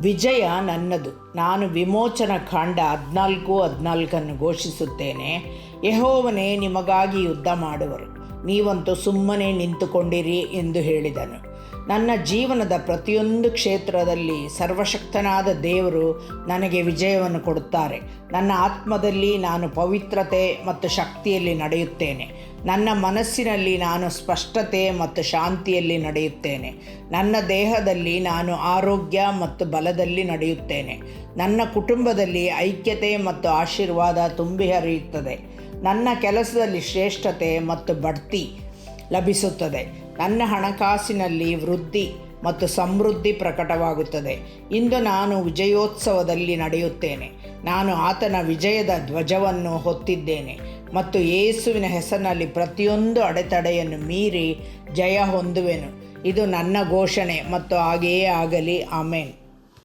ವಿಜಯ ನನ್ನದು. ನಾನು ವಿಮೋಚನ ಕಾಂಡ ಹದಿನಾಲ್ಕು ಹದಿನಾಲ್ಕನ್ನು ಘೋಷಿಸುತ್ತೇನೆ. ಯಹೋವನೇ ನಿಮಗಾಗಿ ಯುದ್ಧ ಮಾಡುವರು. ನೀವಂತೂ ಸುಮ್ಮನೆ ನಿಂತುಕೊಂಡಿರಿ ಎಂದು ಹೇಳಿದನು. ನನ್ನ ಜೀವನದ ಪ್ರತಿಯೊಂದು ಕ್ಷೇತ್ರದಲ್ಲಿ ಸರ್ವಶಕ್ತನಾದ ದೇವರು ನನಗೆ ವಿಜಯವನ್ನು ಕೊಡುತ್ತಾರೆ. ನನ್ನ ಆತ್ಮದಲ್ಲಿ ನಾನು ಪವಿತ್ರತೆ ಮತ್ತು ಶಕ್ತಿಯಲ್ಲಿ ನಡೆಯುತ್ತೇನೆ. ನನ್ನ ಮನಸ್ಸಿನಲ್ಲಿ ನಾನು ಸ್ಪಷ್ಟತೆ ಮತ್ತು ಶಾಂತಿಯಲ್ಲಿ ನಡೆಯುತ್ತೇನೆ. ನನ್ನ ದೇಹದಲ್ಲಿ ನಾನು ಆರೋಗ್ಯ ಮತ್ತು ಬಲದಲ್ಲಿ ನಡೆಯುತ್ತೇನೆ. ನನ್ನ ಕುಟುಂಬದಲ್ಲಿ ಐಕ್ಯತೆ ಮತ್ತು ಆಶೀರ್ವಾದ ತುಂಬಿ ಹರಿಯುತ್ತದೆ. ನನ್ನ ಕೆಲಸದಲ್ಲಿ ಶ್ರೇಷ್ಠತೆ ಮತ್ತು ಬಡ್ತಿ ಲಭಿಸುತ್ತದೆ. ನನ್ನ ಹಣಕಾಸಿನಲ್ಲಿ ವೃದ್ಧಿ ಮತ್ತು ಸಮೃದ್ಧಿ ಪ್ರಕಟವಾಗುತ್ತದೆ. ಇಂದು ನಾನು ವಿಜಯೋತ್ಸವದಲ್ಲಿ ನಡೆಯುತ್ತೇನೆ. ನಾನು ಆತನ ವಿಜಯದ ಧ್ವಜವನ್ನು ಹೊತ್ತಿದ್ದೇನೆ ಮತ್ತು ಯೇಸುವಿನ ಹೆಸರಿನಲ್ಲಿ ಪ್ರತಿಯೊಂದು ಅಡೆತಡೆಯನ್ನು ಮೀರಿ ಜಯ ಹೊಂದುವೆನು. ಇದು ನನ್ನ ಘೋಷಣೆ ಮತ್ತು ಹಾಗೆಯೇ ಆಗಲಿ. ಆಮೇನ್.